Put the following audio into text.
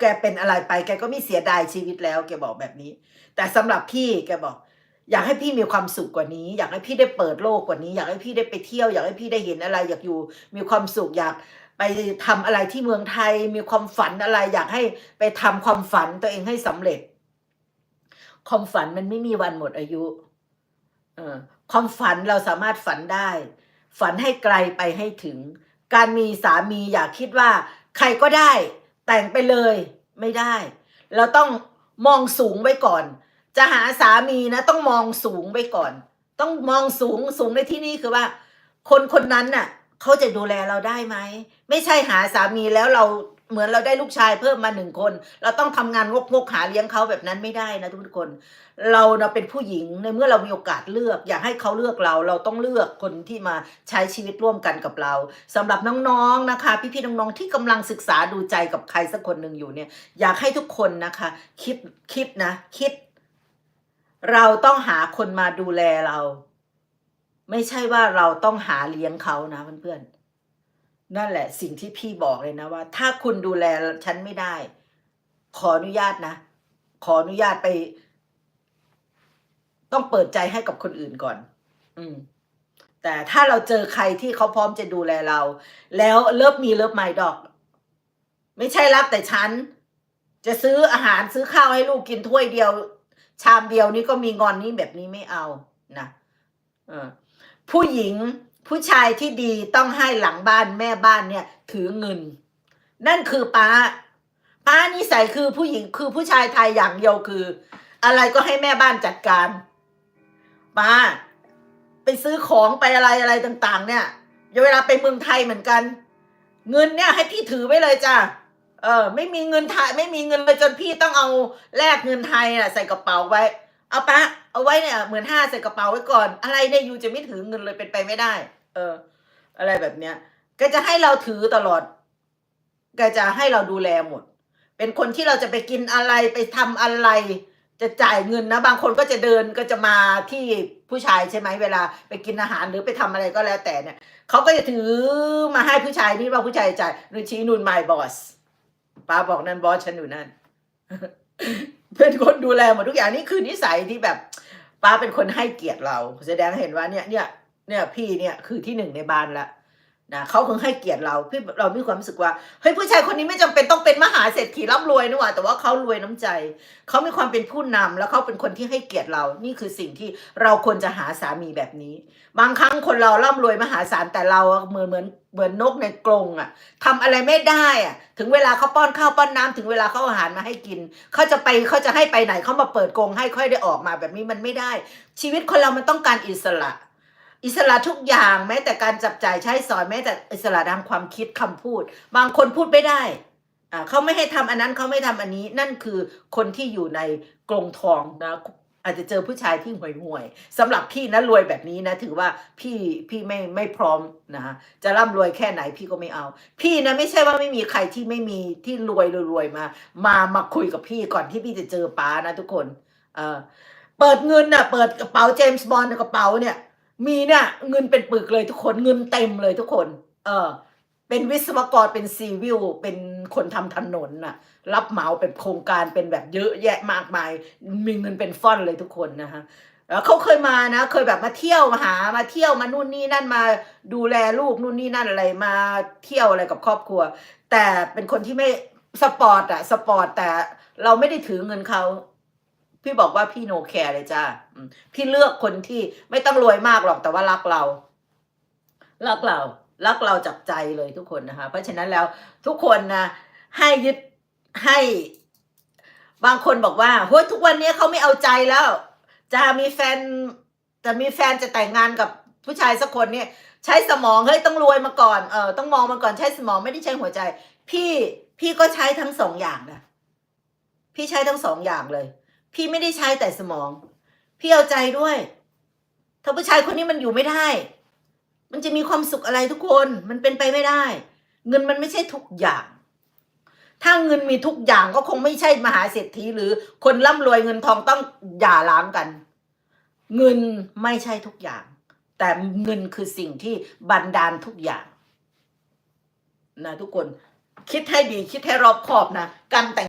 แกเป็นอะไรไปแกก็ไม่เสียดายชีวิตแล้วแกบอกแบบนี้ แต่สำหรับพี่แกบอก อยากให้พี่มีความสุขกว่านี้ อยากให้พี่ได้เปิดโลกกว่านี้ อยากให้พี่ได้ไปเที่ยว อยากให้พี่ได้เห็นอะไร อยากอยู่มีความสุขอยากไปทำอะไรที่เมืองไทย มีความฝันอะไร อยากให้ไปทำความฝันตัวเองให้สำเร็จ ความฝันมันไม่มีวันหมดอายุเออความฝันเราสามารถฝันได้ ฝันให้ไกลไปให้ถึง การมีสามีอย่าคิดว่า ใครก็ได้ แต่งไปเลยไม่ได้ เราต้องมองสูงไว้ก่อน จะหาสามีนะ ต้องมองสูงไว้ก่อน ต้องมองสูงสูงในที่นี้คือว่า คนคนนั้นน่ะเขาจะดูแลเราได้ไหมไม่ใช่หาสามีแล้วเรา เหมือนเราได้ลูกชายเพิ่มมาหนึ่งคน เราต้องทำงานงกงกหาเลี้ยงเขาแบบนั้นไม่ได้นะทุกคน เราเราเป็นผู้หญิงในเมื่อเรามีโอกาสเลือก อยากให้เขาเลือกเรา เราต้องเลือกคนที่มาใช้ชีวิตร่วมกันกับเราสำหรับน้องๆนะคะ พี่ๆน้องๆที่กำลังศึกษาดูใจกับใครสักคนหนึ่งอยู่เนี่ย อยากให้ทุกคนนะคะคิดคิดนะคิด เราต้องหาคนมาดูแลเรา ไม่ใช่ว่าเราต้องหาเลี้ยงเขานะเพื่อนๆ นั่นแหละสิ่งที่พี่บอกเลยนะว่า ถ้าคุณดูแลฉันไม่ได้ ขออนุญาตนะ ขออนุญาตไป ต้องเปิดใจให้กับคนอื่นก่อน อืม แต่ถ้าเราเจอใครที่เขาพร้อมจะดูแลเรา แล้วเลิฟมีเลิฟไม่ดอก ไม่ใช่รักแต่ฉัน จะซื้ออาหารซื้อข้าวให้ลูกกินถ้วยเดียว ชามเดียวนี้ก็มีงอนนี้แบบนี้ไม่เอานะเออผู้หญิง ผู้ชายที่ดีต้องให้หลังบ้านแม่บ้านเนี่ย ถือเงิน นั่นคือป้า ป้านิสัยคือผู้หญิงคือผู้ชายไทยอย่างเดียวคือ อะไรก็ให้แม่บ้านจัดการป้าไปซื้อของไปอะไรอะไรต่าง ๆ เนี่ยเวลาไปเมืองไทยเหมือนกัน เงินเนี่ยให้พี่ถือไว้เลยจ้ะเออ ไม่มีเงินไทยไม่มีเงินเลยจนพี่ต้องเอาแลกเงินไทยน่ะ ใส่กระเป๋าไว้ เอาปะเอาไว้เนี่ยเหมือนห้าใส่กระเป๋าไว้ก่อน อะไรเนี่ยยูจะไม่ถือเงินเลยเป็นไปไม่ได้ ออ อะไรแบบเนี้ยก็จะให้เราถือตลอดก็จะให้เราดูแลหมด เป็นคนที่เราจะไปกินอะไรไปทำอะไร จะจ่ายเงินนะ บางคนก็จะเดินก็จะมาที่ผู้ชายใช่ไหมเวลา ไปกินอาหารหรือไปทำอะไรก็แล้วแต่เนี่ยเขาก็จะถือมาให้ผู้ชายนี่ว่าผู้ชายจ่ายนูนชี้นูน my boss ป้าบอกนั่นบอสฉันอยู่นั่นเป็นคนดูแลหมดทุกอย่างนี่คือนิสัยที่แบบ ป้าเป็นคนให้เกียรติเรา แสดงเห็นว่าเนี่ยเนี่ย เนี่ยพี่เนี่ยคือที่หนึ่งในบ้านละนะเขาคงให้เกียรติเราพี่เรามีความรู้สึกว่าเฮ้ยผู้ชายคนนี้ไม่จำเป็นต้องเป็นมหาเศรษฐีร่ำรวยนะว่าแต่ว่าเขารวยน้ำใจเขามีความเป็นผู้นำแล้วเขาเป็นคนที่ให้เกียรติเรา นี่คือสิ่งที่เราควรจะหาสามีแบบนี้ บางครั้งคนเราร่ำรวยมหาศาลแต่เราเหมือนเหมือนเหมือนนกในกรงอะทำอะไรไม่ได้อะถึงเวลาเขาป้อนข้าวป้อนน้ำถึงเวลาเขาอาอาหารมาให้กินเขาจะไปเขาจะให้ไปไหนเขามาเปิดกรงให้ค่อยได้ออกมาแบบนี้มันไม่ได้ ชีวิตคนเรามันต้องการอิสระ อิสระทุกอย่างแม้แต่การจับจ่ายใช้สอยแม้แต่อิสระทางความคิดคำพูด บางคนพูดไม่ได้อ่าเขาไม่ให้ทำอันนั้นเขาไม่ทำอันนี้นั่นคือคนที่อยู่ในกรงทองนะอาจจะเจอผู้ชายที่ห่วยห่วยๆสำหรับพี่นะรวยแบบนี้นะ ถือว่าพี่พี่ไม่ไม่พร้อมนะฮะจะร่ำรวยแค่ไหนพี่ก็ไม่เอา พี่นะไม่ใช่ว่าไม่มีใครที่ไม่มีที่รวยรวยมา มามาคุยกับพี่ก่อนที่พี่จะเจอป้านะทุกคนเออเปิดเงินน่ะเปิดกระเป๋าเจมส์บอลกระเป๋าเนี่ย มีเนี่ยเงินเป็นปึกเลยทุกคนเงินเต็มเลยทุกคน เออ เป็นวิศวกรเป็นซีวิลเป็นคนทำถนนน่ะ รับเหมาเป็นโครงการเป็นแบบเยอะแยะมากมาย มีเงินเป็นฟ่อนเลยทุกคนนะคะแล้วเขาเคยมานะเคยแบบมาเที่ยวมาหามาเที่ยวมานู่นนี่นั่นมาดูแลลูกนู่นนี่นั่นอะไรมาเที่ยวอะไรกับครอบครัว แต่เป็นคนที่ไม่สปอร์ตอะสปอร์ตแต่เราไม่ได้ถือเงินเขา พี่บอกว่าพี่โนแคร์เลยจ้าพี่เลือกคนที่ไม่ต้องรวยมากหรอกแต่ว่ารักเรารักเรารักเราจับใจเลยทุกคนนะคะ เพราะฉะนั้นแล้วทุกคนนะให้ยึดให้บางคนบอกว่าเฮ้ยทุกวันนี้เขาไม่เอาใจแล้ว จะมีแฟนจะมีแฟนจะแต่งงานกับผู้ชายสักคนเนี่ย ใช้สมองเฮ้ยต้องรวยมาก่อนเออต้องมองมาก่อนใช้สมองไม่ได้ใช้หัวใจ พี่พี่ก็ใช้ทั้งสองอย่างนะพี่ใช้ทั้งสองอย่างเลย พี่ไม่ได้ใช้แต่สมอง พี่เอาใจด้วย ถ้าผู้ชายคนนี้มันอยู่ไม่ได้ มันจะมีความสุขอะไรทุกคน มันเป็นไปไม่ได้ เงินมันไม่ใช่ทุกอย่าง ถ้าเงินมีทุกอย่างก็คงไม่ใช่มหาเศรษฐีหรือคนร่ำรวยเงินทองต้องหย่าร้างกัน เงินไม่ใช่ทุกอย่าง แต่เงินคือสิ่งที่บันดาลทุกอย่าง นะทุกคน คิดให้ดีคิดให้รอบคอบนะการแต่ง